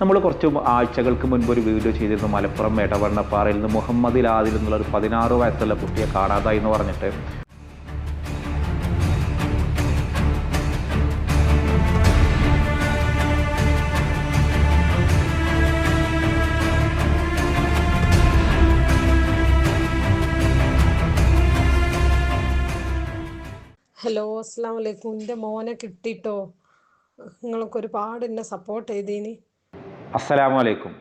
നമ്മൾ കുറച്ച് ആഴ്ചകൾക്ക് മുൻപ് ഒരു വീഡിയോ ചെയ്തിരുന്നു. മലപ്പുറം എടവണ്ണപ്പാറയിൽ നിന്ന് മുഹമ്മദ് ലാദിൽ എന്നുള്ള ഒരു പതിനാറ് വയസ്സുള്ള കുട്ടിയെ കാണാതായി എന്ന് പറഞ്ഞിട്ട്. ഹലോ അസ്സാം വലൈക്കും എന്റെ മോനെ കിട്ടിയിട്ടോ നിങ്ങളൊക്കെ ഒരുപാട് എന്നെ സപ്പോർട്ട് ചെയ്തീനി. അസ്സലാമു അലൈക്കും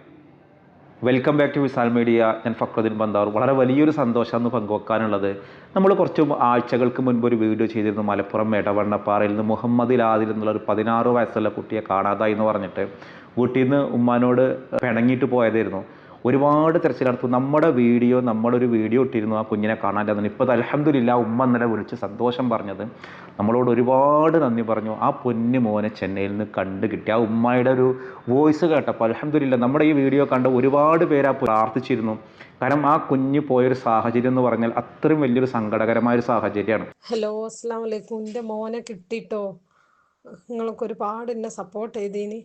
welcome back to Visal media. ഞാൻ ഫക്രുദ്ദീൻ ബന്ദാർ. വളരെ വലിയൊരു സന്തോഷമാണ് പങ്കുവെക്കാനുള്ളത്. നമ്മൾ കുറച്ച് ആഴ്ചകൾക്ക് മുൻപ് ഒരു വീഡിയോ ചെയ്തിരുന്നു. മലപ്പുറം എടവണ്ണപ്പാറയിൽ നിന്ന് മുഹമ്മദ് ലാദിൽ എന്നുള്ള ഒരു പതിനാറ് വയസ്സുള്ള കുട്ടിയെ കാണാതായി എന്ന് പറഞ്ഞിട്ട് വീട്ടിൽ നിന്ന് ഉമ്മാനോട് പിണങ്ങിയിട്ട് പോയതായിരുന്നു. ഒരുപാട് തിരച്ചിൽ നടത്തും. നമ്മുടെ വീഡിയോ നമ്മളൊരു വീഡിയോ ഇട്ടിരുന്നു ആ കുഞ്ഞിനെ കാണാനില്ലെന്നു ഇപ്പോൾ അലഹമില്ല ഉമ്മ ഇന്നലെ വിളിച്ച് സന്തോഷം പറഞ്ഞത്. നമ്മളോട് ഒരുപാട് നന്ദി പറഞ്ഞു. ആ പൊന്നു മോനെ ചെന്നൈയിൽ നിന്ന് കണ്ടു കിട്ടി ആ ഉമ്മയുടെ ഒരു വോയിസ് കേട്ടപ്പോൾ അലഹമില്ല നമ്മുടെ ഈ വീഡിയോ കണ്ട് ഒരുപാട് പേര് ആ പ്രാർത്ഥിച്ചിരുന്നു. കാരണം ആ കുഞ്ഞ് പോയൊരു സാഹചര്യം എന്ന് പറഞ്ഞാൽ അത്രയും വലിയൊരു സങ്കടകരമായ ഒരു സാഹചര്യമാണ്. ഹലോ അസ്സാം വലൈക്കും എന്റെ മോനെ കിട്ടിയിട്ടോ നിങ്ങളൊക്കെ ഒരുപാട് എന്നെ സപ്പോർട്ട് ചെയ്തീനി.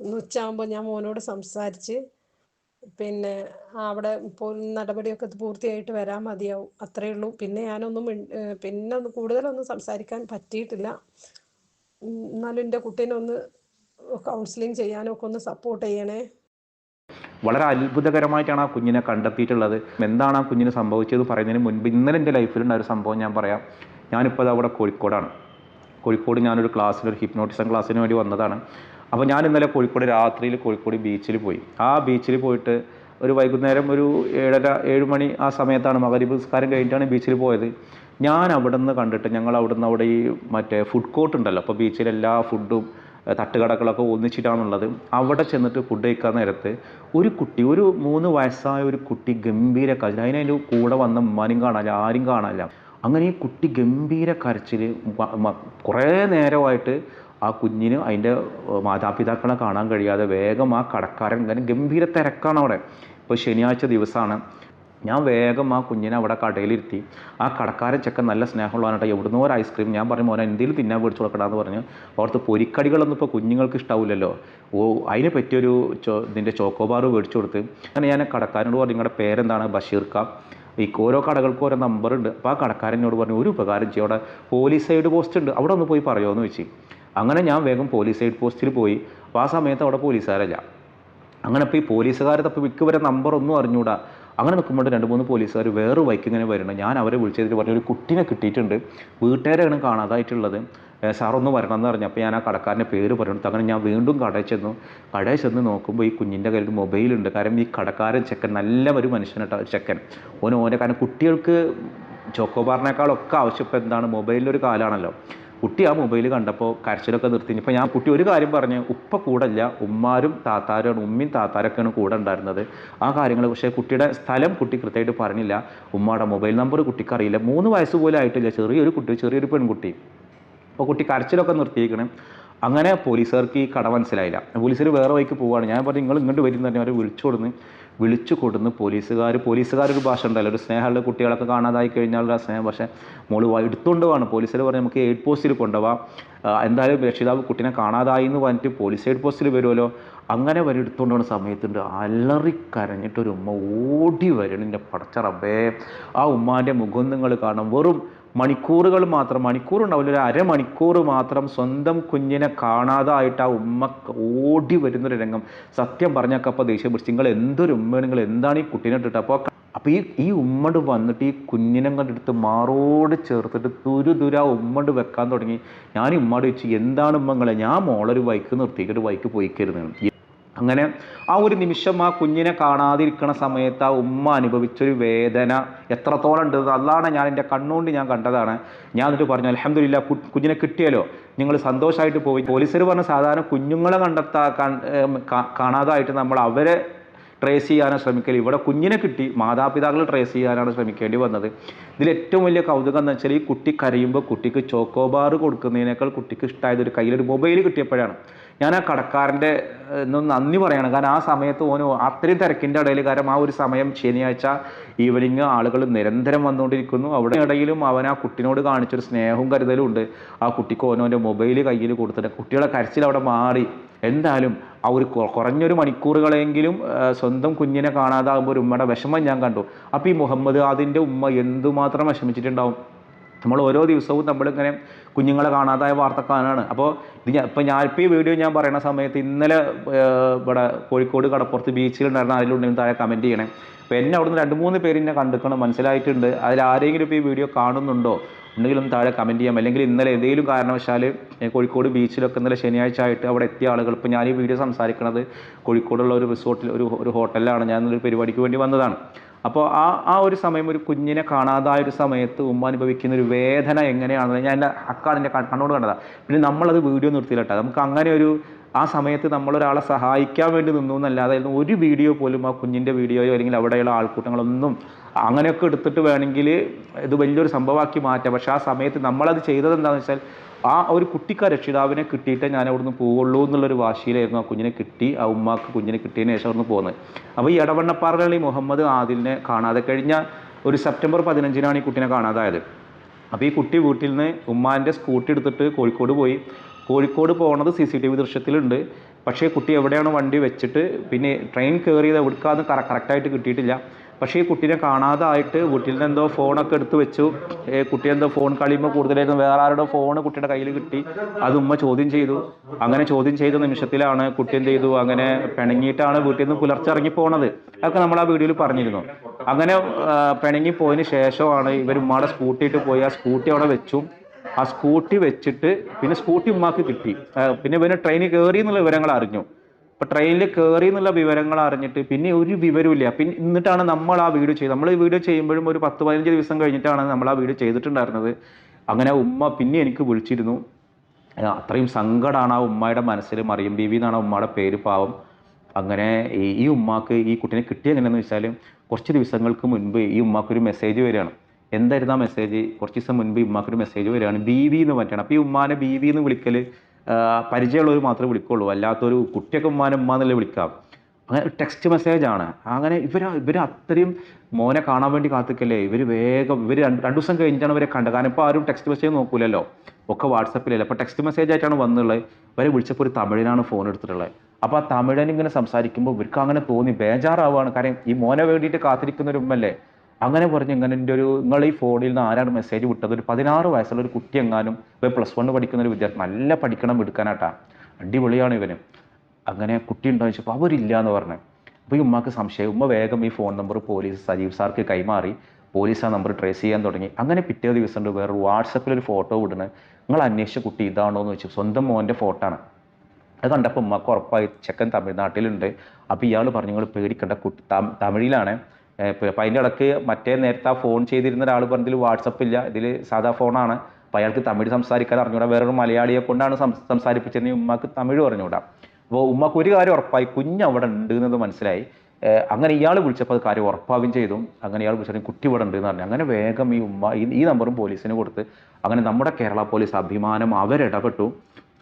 ഉച്ചയാകുമ്പോൾ ഞാൻ മോനോട് സംസാരിച്ച് പിന്നെ അവിടെ നടപടിയൊക്കെ പൂർത്തിയായിട്ട് വരാൻ മതിയാവും. അത്രയേ ഉള്ളൂ. പിന്നെ ഞാനൊന്നും പിന്നെ കൂടുതലൊന്നും സംസാരിക്കാൻ പറ്റിയിട്ടില്ല. എന്നാലും എന്റെ കുട്ടീനെ ഒന്ന് കൗൺസിലിംഗ് ചെയ്യാനും ഒക്കെ ഒന്ന് സപ്പോർട്ട് ചെയ്യണേ. വളരെ അത്ഭുതകരമായിട്ടാണ് ആ കുഞ്ഞിനെ കണ്ടെത്തിയിട്ടുള്ളത്. എന്താണ് ആ കുഞ്ഞിന് സംഭവിച്ചത് പറയുന്നതിന് മുൻപ് ഇന്നലെ എന്റെ ലൈഫിലുണ്ടായ ഒരു സംഭവം ഞാൻ പറയാം. ഞാനിപ്പോൾ അവിടെ കോഴിക്കോടാണ്. കോഴിക്കോട് ഞാനൊരു ക്ലാസ്സിൽ ഒരു ഹിപ്നോട്ടിസം ക്ലാസ്സിന് വേണ്ടി വന്നതാണ്. അപ്പോൾ ഞാൻ ഇന്നലെ കോഴിക്കോട് രാത്രിയിൽ കോഴിക്കോട് ബീച്ചിൽ പോയി. ആ ബീച്ചിൽ പോയിട്ട് ഒരു വൈകുന്നേരം ഒരു ഏഴര ഏഴ് മണി ആ സമയത്താണ് മകരീബ് നിസ്കാരം കഴിഞ്ഞിട്ടാണ് ബീച്ചിൽ പോയത്. ഞാൻ അവിടെ നിന്ന് കണ്ടിട്ട് ഞങ്ങൾ അവിടെ നിന്ന് അവിടെ ഈ മറ്റേ ഫുഡ് കോർട്ട് ഉണ്ടല്ലോ അപ്പോൾ ബീച്ചിൽ എല്ലാ ഫുഡും തട്ടുകടകളൊക്കെ ഒന്നിച്ചിട്ടാണുള്ളത്. അവിടെ ചെന്നിട്ട് ഫുഡ് കഴിക്കാൻ നേരത്ത് ഒരു കുട്ടി ഒരു മൂന്ന് വയസ്സായ ഒരു കുട്ടി ഗംഭീര കരച്ചിൽ അതിനതിന്റെ കൂടെ വന്ന ഉമ്മാനും കാണാനില്ല ആരും കാണാനില്ല. അങ്ങനെ ഈ കുട്ടി ഗംഭീര കരച്ചിൽ കുറേ നേരമായിട്ട് ആ കുഞ്ഞിന് അതിന്റെ മാതാപിതാക്കളെ കാണാൻ കഴിയാതെ വേഗം ആ കടക്കാരൻ ഇങ്ങനെ ഗംഭീര തിരക്കാണ് അവിടെ. ഇപ്പോൾ ശനിയാഴ്ച ദിവസമാണ് ഞാൻ വേഗം ആ കുഞ്ഞിനെ അവിടെ കടയിലിരുത്തി ആ കടക്കാരൻ ചെക്കൻ നല്ല സ്നേഹമുള്ളതാണ് എവിടുന്നോ ഒരു ഐസ്ക്രീം ഞാൻ പറഞ്ഞു മോനെ എന്തെങ്കിലും തിന്നാൻ മേടിച്ചു കൊടുക്കണമെന്ന് പറഞ്ഞു അവിടുത്തെ പൊരിക്കടികളൊന്നും ഇപ്പോൾ കുഞ്ഞുങ്ങൾക്ക് ഇഷ്ടാവില്ലല്ലോ. ഓ അതിനെ പറ്റിയൊരു ചോ ഇതിന്റെ ചോക്കോബാർ മേടിച്ചു കൊടുത്ത്. അങ്ങനെ ഞാൻ കടക്കാരനോട് പറഞ്ഞു നിങ്ങളുടെ പേരെന്താണ്? ബഷീർ ഈ ഓരോ കടകൾക്കും ഓരോ നമ്പറുണ്ട് അപ്പോൾ ആ കടക്കാരനോട് പറഞ്ഞു ഒരു ഉപകാരം ചെയ്യും അവിടെ പോലീസ് സൈഡ് പോസ്റ്റ് ഉണ്ട്. അവിടെ ഒന്ന് പോയി പറയുമോ എന്ന് വെച്ച്. അങ്ങനെ ഞാൻ വേഗം പോലീസ് ഹെഡ് പോസ്റ്റിൽ പോയി. അപ്പോൾ ആ സമയത്ത് അവിടെ പോലീസുകാരല്ല. അങ്ങനെ ഇപ്പോൾ ഈ പോലീസുകാർ തപ്പോൾ മിക്ക വരെ നമ്പർ ഒന്നും അറിഞ്ഞൂടാ. അങ്ങനെ നിൽക്കുമ്പോൾ രണ്ട് മൂന്ന് പോലീസുകാർ വേറെ ബൈക്ക് ഇങ്ങനെ വരുന്നുണ്ട് ഞാൻ അവരെ വിളിച്ചതിൽ പറഞ്ഞു ഒരു കുട്ടീനെ കിട്ടിയിട്ടുണ്ട്. വീട്ടുകാരാണ് കാണാതായിട്ടുള്ളത്. സാറൊന്ന് വരണം എന്ന് പറഞ്ഞു. അപ്പോൾ ഞാൻ ആ കടക്കാരന്റെ പേര് പറഞ്ഞു അങ്ങനെ ഞാൻ വീണ്ടും കടയിൽ ചെന്നു. കടയിൽ ചെന്ന് നോക്കുമ്പോൾ ഈ കുഞ്ഞിന്റെ കയ്യിൽ മൊബൈലുണ്ട് കാരണം ഈ കടക്കാരൻ ചെക്കൻ നല്ല ഒരു മനുഷ്യനാട്ടോ ചെക്കൻ. ഓന് ഓന്റെ കാരണം കുട്ടികൾക്ക് ചോക്കോബാറിനേക്കാളൊക്കെ ആവശ്യം ഇപ്പോൾ എന്താണ്? മൊബൈലിലൊരു കാലാണല്ലോ. കുട്ടി ആ മൊബൈൽ കണ്ടപ്പോൾ കരച്ചിലൊക്കെ നിർത്തി. ഇപ്പോൾ ഞാൻ കുട്ടി ഒരു കാര്യം പറഞ്ഞ് ഉപ്പ കൂടല്ല ഉമ്മാരും താത്താരും ഉമ്മയും താത്താരൊക്കെയാണ് കൂടെ ഉണ്ടായിരുന്നത്. ആ കാര്യങ്ങൾ പക്ഷേ കുട്ടിയുടെ സ്ഥലം കുട്ടി കൃത്യമായിട്ട് പറഞ്ഞില്ല. ഉമ്മയുടെ മൊബൈൽ നമ്പർ കുട്ടിക്കറിയില്ല. മൂന്ന് വയസ്സ് പോലും ആയിട്ടില്ല. ചെറിയൊരു കുട്ടി ചെറിയൊരു പെൺകുട്ടി. അപ്പോൾ കുട്ടി കരച്ചിലൊക്കെ നിർത്തിയിരിക്കണം അങ്ങനെ പോലീസുകാർക്ക് ഈ കട മനസ്സിലായില്ല. പോലീസുകാർ വേറെ വഴിക്ക് പോവുകയാണ്. ഞാൻ പറഞ്ഞു നിങ്ങൾ ഇങ്ങോട്ട് വരും തന്നെ അവരെ വിളിച്ചു കൊടുന്ന് വിളിച്ചു കൊടുന്ന് പോലീസുകാർ പോലീസുകാരൊരു ഭാഷ ഉണ്ടല്ലോ. ഒരു സ്നേഹമുള്ള കുട്ടികളൊക്കെ കാണാതായി കഴിഞ്ഞാൽ ആ സ്നേഹം പക്ഷേ മോൾ എടുത്തുകൊണ്ട് വേണം പോലീസുകാർ പറഞ്ഞാൽ നമുക്ക് എയ്ഡ് പോസ്റ്റിൽ കൊണ്ടുപോവാം. എന്തായാലും രക്ഷിതാവ് കുട്ടീനെ കാണാതായി എന്ന് പറഞ്ഞിട്ട് പോലീസ് എയ്ഡ് പോസ്റ്റിൽ വരുമല്ലോ. അങ്ങനെ വരെ എടുത്തുകൊണ്ട് പോകുന്ന സമയത്തുണ്ട് അലറി കരഞ്ഞിട്ടൊരു ഉമ്മ ഓടി വരണം എന്റെ പടച്ച ആ ഉമ്മാന്റെ മുഖം നിങ്ങൾ കാണും. വെറും മണിക്കൂറുകൾ മാത്രം മണിക്കൂർ ഉണ്ടാവില്ല ഒരു അരമണിക്കൂർ മാത്രം സ്വന്തം കുഞ്ഞിനെ കാണാതായിട്ട് ആ ഉമ്മ ഓടി വരുന്നൊരു രംഗം. സത്യം പറഞ്ഞൊക്കെ അപ്പോൾ ദേഷ്യം പിടിച്ച് നിങ്ങൾ എന്തൊരു ഉമ്മയാണ്? നിങ്ങൾ എന്താണ് ഈ കുട്ടീനെ ഇട്ടിട്ട്? അപ്പോൾ അപ്പോൾ ഈ ഈ ഉമ്മട് വന്നിട്ട് ഈ കുഞ്ഞിനെ കണ്ടെടുത്ത് മാറോട് ചേർത്തിട്ട് തുരു തുര ആ ഉമ്മട് വെക്കാൻ തുടങ്ങി. ഞാൻ ഈ വെച്ച് എന്താണ് ഉമ്മങ്ങളെ ഞാൻ മോളൊരു വൈക്ക് നിർത്തിയിട്ട് വൈക്ക് പോയിക്കരുത് അങ്ങനെ ആ ഒരു നിമിഷം ആ കുഞ്ഞിനെ കാണാതിരിക്കുന്ന സമയത്ത് ആ ഉമ്മ അനുഭവിച്ചൊരു വേദന. എത്രത്തോളം ഉണ്ട് അതാണ് ഞാൻ എന്റെ കണ്ണുകൊണ്ട് ഞാൻ കണ്ടതാണ്. ഞാൻ എന്നിട്ട് പറഞ്ഞു അലഹമില്ല കുഞ്ഞിനെ കിട്ടിയല്ലോ. നിങ്ങൾ സന്തോഷമായിട്ട് പോയി. പോലീസുകാർ പറഞ്ഞ സാധാരണ കുഞ്ഞുങ്ങളെ കണ്ടെത്താ കാണാതായിട്ട് നമ്മൾ അവരെ ട്രേസ് ചെയ്യാനാണ് ശ്രമിക്കൽ ഇവിടെ കുഞ്ഞിനെ കിട്ടി മാതാപിതാക്കൾ ട്രേസ് ചെയ്യാനാണ് ശ്രമിക്കേണ്ടി വന്നത്. ഇതിൽ ഏറ്റവും വലിയ കൗതുകം എന്ന് വെച്ചാൽ ഈ കുട്ടി കരയുമ്പോൾ കുട്ടിക്ക് ചോക്കോബാർ കൊടുക്കുന്നതിനേക്കാൾ കുട്ടിക്ക് ഇഷ്ടമായത് ഒരു കയ്യിലൊരു മൊബൈൽ കിട്ടിയപ്പോഴാണ്. ഞാൻ ആ കടക്കാരന്റെ നന്ദി പറയണം. കാരണം ആ സമയത്ത് ഓന് അത്രയും തിരക്കിന്റെ ഇടയിൽ കാരണം ആ ഒരു സമയം ശനിയാഴ്ച ഈവനിങ് ആളുകൾ നിരന്തരം വന്നുകൊണ്ടിരിക്കുന്നു. അവിടെ ഇടയിലും അവൻ ആ കുട്ടിനോട് കാണിച്ചൊരു സ്നേഹവും കരുതലും ഉണ്ട്. ആ കുട്ടിക്ക് ഓനോന്റെ മൊബൈൽ കയ്യിൽ കൊടുത്തിട്ട് കുട്ടികളെ കരച്ചിൽ അവിടെ മാറി. എന്തായാലും ആ ഒരു കുറഞ്ഞൊരു മണിക്കൂറുകളെങ്കിലും സ്വന്തം കുഞ്ഞിനെ കാണാതാകുമ്പോൾ ഒരു ഉമ്മയുടെ വിഷമം ഞാൻ കണ്ടു. അപ്പോൾ ഈ മുഹമ്മദ് അതിന്റെ ഉമ്മ എന്തുമാത്രം വിഷമിച്ചിട്ടുണ്ടാവും? നമ്മൾ ഓരോ ദിവസവും നമ്മളിങ്ങനെ കുഞ്ഞുങ്ങളെ കാണാതായ കാണാണ് അപ്പോൾ ഇത് ഞാൻ ഇപ്പം ഞാൻ ഇപ്പോൾ ഈ വീഡിയോ ഞാൻ പറയുന്ന സമയത്ത് ഇന്നലെ ഇവിടെ കോഴിക്കോട് കടപ്പുറത്ത് ബീച്ചിലുണ്ടായിരുന്ന ആരെങ്കിലും താഴെ കമന്റ് ചെയ്യണേ. അപ്പോൾ എന്നെ അവിടുന്ന് രണ്ട് മൂന്ന് പേര് എന്നെ കണ്ടിക്കണം മനസ്സിലായിട്ടുണ്ട്. അതിൽ ആരെങ്കിലും ഇപ്പോൾ ഈ വീഡിയോ കാണുന്നുണ്ടോ? ഉണ്ടെങ്കിലും താഴെ കമന്റ് ചെയ്യാം. അല്ലെങ്കിൽ ഇന്നലെ എന്തെങ്കിലും കാരണവശാൽ കോഴിക്കോട് ബീച്ചിലൊക്കെ ഇന്നലെ ശനിയാഴ്ച ആയിട്ട് അവിടെ എത്തിയ ആളുകൾ ഇപ്പോൾ ഞാൻ ഈ വീഡിയോ സംസാരിക്കുന്നത് കോഴിക്കോടുള്ള ഒരു റിസോർട്ടിൽ ഒരു ഒരു ഹോട്ടലിലാണ്. ഞാൻ ഒരു പരിപാടിക്ക് വേണ്ടി വന്നതാണ്. അപ്പോൾ ആ ആ ഒരു സമയം ഒരു കുഞ്ഞിനെ കാണാതായ ഒരു സമയത്ത് ഉമ്മ അനുഭവിക്കുന്ന ഒരു വേദന എങ്ങനെയാണെന്ന് ഞാൻ എന്റെ അക്കാളിന്റെ കണ്ണോട് കണ്ടതാണ് പിന്നെ നമ്മളത് വീഡിയോ നിർത്തിയില്ലട്ടോ. നമുക്ക് അങ്ങനെ ഒരു ആ സമയത്ത് നമ്മളൊരാളെ സഹായിക്കാൻ വേണ്ടി നിന്നു എന്നല്ലാതെ ഒരു വീഡിയോ പോലും ആ കുഞ്ഞിന്റെ വീഡിയോയോ അല്ലെങ്കിൽ അവിടെയുള്ള ആൾക്കൂട്ടങ്ങളൊന്നും അങ്ങനെയൊക്കെ എടുത്തിട്ട് വേണമെങ്കിൽ ഇത് വലിയൊരു സംഭവമാക്കി മാറ്റാം. പക്ഷേ ആ സമയത്ത് നമ്മളത് ചെയ്തത് എന്താണെന്ന് വെച്ചാൽ ആ ഒരു കുട്ടിക്ക് രക്ഷിതാവിനെ കിട്ടിയിട്ടേ ഞാൻ അവിടുന്ന് പോവുള്ളൂ എന്നുള്ളൊരു വാശിയിലായിരുന്നു ആ കുഞ്ഞിനെ കിട്ടി. ആ ഉമ്മാക്ക് കുഞ്ഞിനെ കിട്ടിയതിന് ശേഷം അവിടുന്ന് പോകുന്നത് അപ്പോൾ ഈ ഇടവണ്ണപ്പാറകളിൽ മുഹമ്മദ് ആദിലിനെ കാണാതെ കഴിഞ്ഞ ഒരു സെപ്റ്റംബർ പതിനഞ്ചിനാണ് ഈ കുട്ടീനെ കാണാതായത്. അപ്പോൾ ഈ കുട്ടി വീട്ടിൽ നിന്ന് ഉമ്മാന്റെ സ്കൂട്ടി എടുത്തിട്ട് കോഴിക്കോട് പോയി. കോഴിക്കോട് പോകുന്നത് സി സി ടി വി ദൃശ്യത്തിലുണ്ട്. പക്ഷേ കുട്ടി എവിടെയാണ് വണ്ടി വെച്ചിട്ട് പിന്നെ ട്രെയിൻ കയറിയത് എവിടുക്കാന്ന് കറ കറക്റ്റായിട്ട് കിട്ടിയിട്ടില്ല. പക്ഷേ ഈ കുട്ടീനെ കാണാതായിട്ട് വീട്ടിൽ നിന്ന് എന്തോ ഫോണൊക്കെ എടുത്ത് വെച്ചു. കുട്ടി എന്തോ ഫോൺ കളിയുമ്പോൾ കൂടുതലായിരുന്നു വേറെ ആരുടെ ഫോൺ കുട്ടിയുടെ കയ്യിൽ കിട്ടി. അത് ഉമ്മ ചോദ്യം ചെയ്തു. അങ്ങനെ ചോദ്യം ചെയ്ത നിമിഷത്തിലാണ് കുട്ടി എന്ത് ചെയ്തു? അങ്ങനെ പിണങ്ങിയിട്ടാണ് വീട്ടിൽ നിന്ന് പുലർച്ചെ ഇറങ്ങി പോണത്. അതൊക്കെ നമ്മൾ ആ വീഡിയോയിൽ പറഞ്ഞിരുന്നു. അങ്ങനെ പിണങ്ങി പോയതിന് ശേഷമാണ് ഇവർ ഉമ്മയുടെ സ്കൂട്ടി ഇട്ട് പോയി. ആ സ്കൂട്ടി അവിടെ വെച്ചു. ആ സ്കൂട്ടി വെച്ചിട്ട് പിന്നെ സ്കൂട്ടി ഉമ്മാക്ക് കിട്ടി. പിന്നെ ഇവന് ട്രെയിനിൽ കയറി എന്നുള്ള വിവരങ്ങൾ അറിഞ്ഞു. ഇപ്പൊ ട്രെയിനിൽ കയറി എന്നുള്ള വിവരങ്ങൾ അറിഞ്ഞിട്ട് പിന്നെ ഒരു വിവരമില്ല പിന്നെ എന്നിട്ടാണ് നമ്മൾ ആ വീഡിയോ ചെയ്തത്. നമ്മൾ ഈ വീഡിയോ ചെയ്യുമ്പോഴും ഒരു പത്ത് പതിനഞ്ച് ദിവസം കഴിഞ്ഞിട്ടാണ് നമ്മൾ ആ വീഡിയോ ചെയ്തിട്ടുണ്ടായിരുന്നത്. അങ്ങനെ ഉമ്മ പിന്നെ എനിക്ക് വിളിച്ചിരുന്നു. അത്രയും സങ്കടമാണ് ആ ഉമ്മയുടെ മനസ്സിൽ മറിയം ബീവി എന്നാണ് ഉമ്മയുടെ പേര് പാവം. അങ്ങനെ ഈ ഉമ്മാക്ക് ഈ കുട്ടീനെ കിട്ടിയ എങ്ങനെയാണെന്ന് വെച്ചാൽ കുറച്ച് ദിവസങ്ങൾക്ക് മുൻപ് ഈ ഉമ്മാക്കൊരു മെസ്സേജ് വരികയാണ്. എന്തായിരുന്നു ആ മെസ്സേജ് കുറച്ച് ദിവസം മുൻപ് ഉമ്മാക്കൊരു മെസ്സേജ് വരികയാണ്. ബീവി എന്ന് പറ്റണം അപ്പോൾ ഈ ഉമ്മാനെ ബീവി എന്ന് വിളിക്കൽ പരിചയമുള്ളവർ മാത്രമേ വിളിക്കുള്ളൂ. അല്ലാത്തൊരു കുട്ടിയൊക്കെ ഉമ്മാനെ ഉമ്മ എന്നല്ലേ വിളിക്കാം. അങ്ങനെ ടെക്സ്റ്റ് മെസ്സേജാണ് അങ്ങനെ ഇവർ ഇവർ അത്രയും മോനെ കാണാൻ വേണ്ടി കാത്തിക്കല്ലേ? ഇവർ വേഗം ഇവർ രണ്ട് രണ്ട് ദിവസം കഴിഞ്ഞിട്ടാണ് ഇവരെ കണ്ടത്. കാരണം ഇപ്പോൾ ആരും ടെക്സ്റ്റ് മെസ്സേജ് നോക്കൂലല്ലോ. ഒക്കെ വാട്സപ്പിലല്ലേ അപ്പോൾ ടെക്സ്റ്റ് മെസ്സേജ് ആയിട്ടാണ് വന്നുള്ളത് ഇവരെ വിളിച്ചപ്പോൾ ഒരു തമിഴിനാണ് ഫോൺ എടുത്തിട്ടുള്ളത് അപ്പോൾ ആ തമിഴൻ ഇങ്ങനെ സംസാരിക്കുമ്പോൾ ഇവർക്ക് അങ്ങനെ തോന്നി ബേജാറാവുകയാണ് കാരണം ഈ മോനെ വേണ്ടിയിട്ട് കാത്തിരിക്കുന്ന ഒരു ഉമ്മല്ലേ? അങ്ങനെ പറഞ്ഞ് ഇങ്ങനെ എന്റെ ഒരു നിങ്ങൾ ഈ ഫോണിൽ നിന്ന് ആരാണ് മെസ്സേജ് വിട്ടത്? ഒരു പതിനാറ് വയസ്സുള്ള ഒരു കുട്ടി എങ്ങാനും ഇപ്പോൾ പ്ലസ് വൺ പഠിക്കുന്ന ഒരു വിദ്യാർത്ഥി നല്ല പഠിക്കണം എടുക്കാനാട്ടാ അടിപൊളിയാണ് ഇവന്. അങ്ങനെ കുട്ടി ഉണ്ടോ ചോദിച്ചപ്പോൾ അവരില്ല എന്ന് പറഞ്ഞു. അപ്പോൾ ഈ ഉമ്മക്ക് സംശയം ഉമ്മ വേഗം ഈ ഫോൺ നമ്പർ പോലീസ് സജീവ് സാർക്ക് കൈമാറി. പോലീസ് ആ നമ്പർ ട്രേസ് ചെയ്യാൻ തുടങ്ങി. അങ്ങനെ പിറ്റേ ദിവസം വേറെ വാട്സപ്പിൽ ഒരു ഫോട്ടോ വിടുന്നത് നിങ്ങൾ അന്വേഷിച്ച കുട്ടി ഇതാണോ എന്ന് ചോദിച്ചു. സ്വന്തം മോന്റെ ഫോട്ടോ ആണ്. അത് കണ്ടപ്പോൾ ഉമ്മക്ക് ഉറപ്പായി ചെക്കൻ തമിഴ്നാട്ടിലുണ്ട്. അപ്പോൾ ഇയാൾ പറഞ്ഞു നിങ്ങൾ പേടിക്കേണ്ട കുട്ടി തമിഴിലാണ്. അപ്പം അതിന്റെ ഇടയ്ക്ക് മറ്റേ നേരത്തെ ഫോൺ ചെയ്തിരുന്ന ഒരാൾ പറഞ്ഞതിൽ വാട്സപ്പ് ഇല്ല. ഇതിൽ സാധാ ഫോണാണ് അപ്പോൾ അയാൾക്ക് തമിഴ് സംസാരിക്കാൻ അറിഞ്ഞുകൂടാ വേറൊരു മലയാളിയെ കൊണ്ടാണ് സംസാരിപ്പിച്ചതെങ്കിൽ ഉമ്മക്ക് തമിഴ് പറഞ്ഞുകൂടാ. അപ്പോൾ ഉമ്മക്ക് ഒരു കാര്യം ഉറപ്പായി. കുഞ്ഞ് അവിടെ ഉണ്ട് എന്നത് മനസ്സിലായി. അങ്ങനെ ഇയാൾ വിളിച്ചപ്പോൾ അത് കാര്യം ഉറപ്പാവുകയും ചെയ്തു. അങ്ങനെ ഇയാൾ വിളിച്ചാൽ കുട്ടി ഇവിടെ ഉണ്ട് എന്ന് പറഞ്ഞു. അങ്ങനെ വേഗം ഈ ഉമ്മ ഈ നമ്പറും പോലീസിന് കൊടുത്ത് അങ്ങനെ നമ്മുടെ കേരള പോലീസ് അഭിമാനം അവരിടപെട്ടു.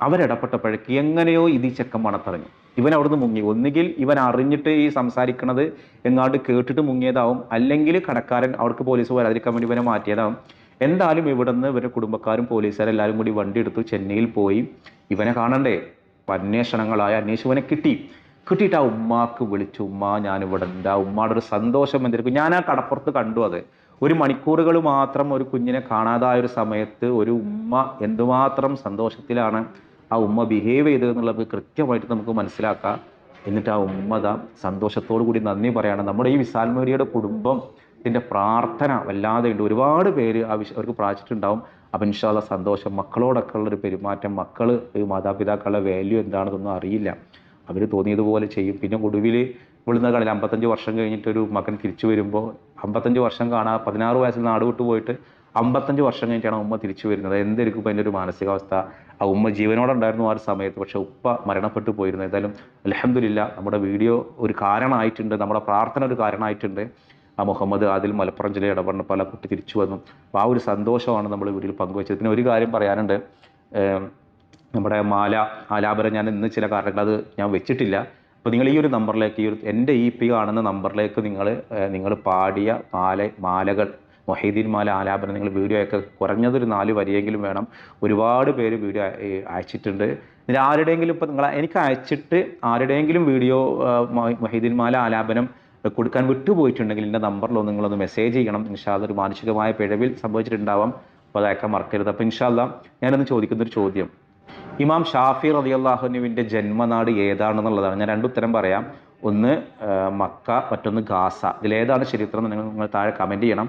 അവരിടപെട്ടപ്പോഴേക്ക് എങ്ങനെയോ ഇത് ഈ ചെക്കൻ മണത്തറിഞ്ഞു ഇവൻ അവിടുന്ന് മുങ്ങി. ഒന്നുകിൽ ഇവൻ അറിഞ്ഞിട്ട് ഈ സംസാരിക്കണത് എങ്ങാണ്ട് കേട്ടിട്ട് മുങ്ങിയതാവും അല്ലെങ്കിൽ കടക്കാരൻ അവർക്ക് പോലീസ് വരാതിരിക്കാൻ വേണ്ടി ഇവനെ മാറ്റിയതാവും. എന്തായാലും ഇവിടുന്ന് ഇവരുടെ കുടുംബക്കാരും പോലീസുകാരും എല്ലാവരും കൂടി വണ്ടി എടുത്തു ചെന്നൈയിൽ പോയി. ഇവനെ കാണണ്ടേ? അന്വേഷണങ്ങളായ അന്വേഷിവനെ കിട്ടി. കിട്ടിയിട്ട് ആ ഉമ്മാക്ക് വിളിച്ചു. ഉമ്മ ഞാനിവിടെ ഉണ്ട്. ആ ഉമ്മയുടെ ഒരു സന്തോഷം എന്തിരിക്കും ഞാൻ ആ കടപ്പുറത്ത് കണ്ടു അത്. ഒരു മണിക്കൂറുകൾ മാത്രം ഒരു കുഞ്ഞിനെ കാണാതായ ഒരു സമയത്ത് ഒരു ഉമ്മ എന്തുമാത്രം സന്തോഷത്തിലാണ് ആ ഉമ്മ ബിഹേവ് ചെയ്തത് എന്നുള്ളത് കൃത്യമായിട്ട് നമുക്ക് മനസ്സിലാക്കാം. എന്നിട്ട് ആ ഉമ്മത സന്തോഷത്തോടു കൂടി നന്ദി പറയാണ്. നമ്മുടെ ഈ വിശാൽമേരിയുടെ കുടുംബം ഇതിന്റെ പ്രാർത്ഥന വല്ലാതെ ഉണ്ട്. ഒരുപാട് പേര് ആ വിഷ അവർക്ക് പ്രാർത്ഥിച്ചിട്ടുണ്ടാവും അപ്പം ഇൻഷാല്ല സന്തോഷം. മക്കളോടൊക്കെ ഉള്ളൊരു പെരുമാറ്റം. മക്കൾ മാതാപിതാക്കളുടെ വാല്യൂ എന്താണെന്നൊന്നും അറിയില്ല. അവർ തോന്നിയതുപോലെ ചെയ്യും. പിന്നെ ഒടുവിൽ വിളുന്ന കളിയിൽ അമ്പത്തഞ്ച് വർഷം കഴിഞ്ഞിട്ട് ഒരു മകൻ തിരിച്ചു വരുമ്പോൾ അമ്പത്തഞ്ച് വർഷം കാണാ പതിനാറ് വയസ്സിൽ നാട് വിട്ടു പോയിട്ട് അമ്പത്തഞ്ച് വർഷം കഴിഞ്ഞിട്ടാണ് ഉമ്മ തിരിച്ചു വരുന്നത്. എന്തായിരിക്കും ഇപ്പം എന്റെ ഒരു മാനസികാവസ്ഥ? ആ ഉമ്മ ജീവനോടെ ഉണ്ടായിരുന്നു ആ ഒരു സമയത്ത്. പക്ഷേ ഉപ്പ മരണപ്പെട്ടു പോയിരുന്നു. എന്തായാലും അലഹമില്ല നമ്മുടെ വീഡിയോ ഒരു കാരണമായിട്ടുണ്ട്. നമ്മുടെ പ്രാർത്ഥന ഒരു കാരണമായിട്ടുണ്ട്. ആ മുഹമ്മദ് ആദിൽ മലപ്പുറം ജില്ലയിൽ ഇടപെടുന്ന പല കുട്ടി തിരിച്ചു വന്നു. അപ്പോൾ ആ ഒരു സന്തോഷമാണ് നമ്മൾ വീട്ടിൽ പങ്കുവച്ചത്. പിന്നെ ഒരു കാര്യം പറയാനുണ്ട്. നമ്മുടെ മാല ആലാപനം ഞാൻ ഇന്ന് ചില കാരണങ്ങൾ അത് ഞാൻ വെച്ചിട്ടില്ല. അപ്പോൾ നിങ്ങൾ ഈ ഒരു നമ്പറിലേക്ക് ഈ ഒരു എന്റെ ഇ പി കാണുന്ന നമ്പറിലേക്ക് നിങ്ങൾ നിങ്ങൾ പാടിയ മാല മാലകൾ മൊഹീദ്ദീൻ മാല ആലാപനം നിങ്ങൾ വീഡിയോ ഒക്കെ കുറഞ്ഞതൊരു നാല് വരിയെങ്കിലും വേണം. ഒരുപാട് പേര് വീഡിയോ അയച്ചിട്ടുണ്ട്. ഇതിൽ ആരുടെയെങ്കിലും ഇപ്പം നിങ്ങൾ എനിക്ക് അയച്ചിട്ട് ആരുടെയെങ്കിലും വീഡിയോ മൊഹീദ്ദീൻ മാല ആലാപനം കൊടുക്കാൻ വിട്ടുപോയിട്ടുണ്ടെങ്കിൽ എന്റെ നമ്പറിലൊന്ന് നിങ്ങളൊന്ന് മെസ്സേജ് ചെയ്യണം. ഇൻഷാല്ല ഒരു മാനസികമായ പിഴവിൽ സംഭവിച്ചിട്ടുണ്ടാവാം. അപ്പോൾ അതൊക്കെ മറക്കരുത്. അപ്പോൾ ഇൻഷാല്ല ഞാനൊന്ന് ചോദിക്കുന്നൊരു ചോദ്യം. ഇമാം ഷാഫി റതിയല്ലാഹുനുവിന്റെ ജന്മനാട് ഏതാണെന്നുള്ളതാണ്. ഞാൻ രണ്ടുത്തരം പറയാം. ഒന്ന് മക്ക മറ്റൊന്ന് ഗാസ. ഇതിലേതാണ് ചരിത്രം നിങ്ങൾ നിങ്ങൾ താഴെ കമന്റ് ചെയ്യണം.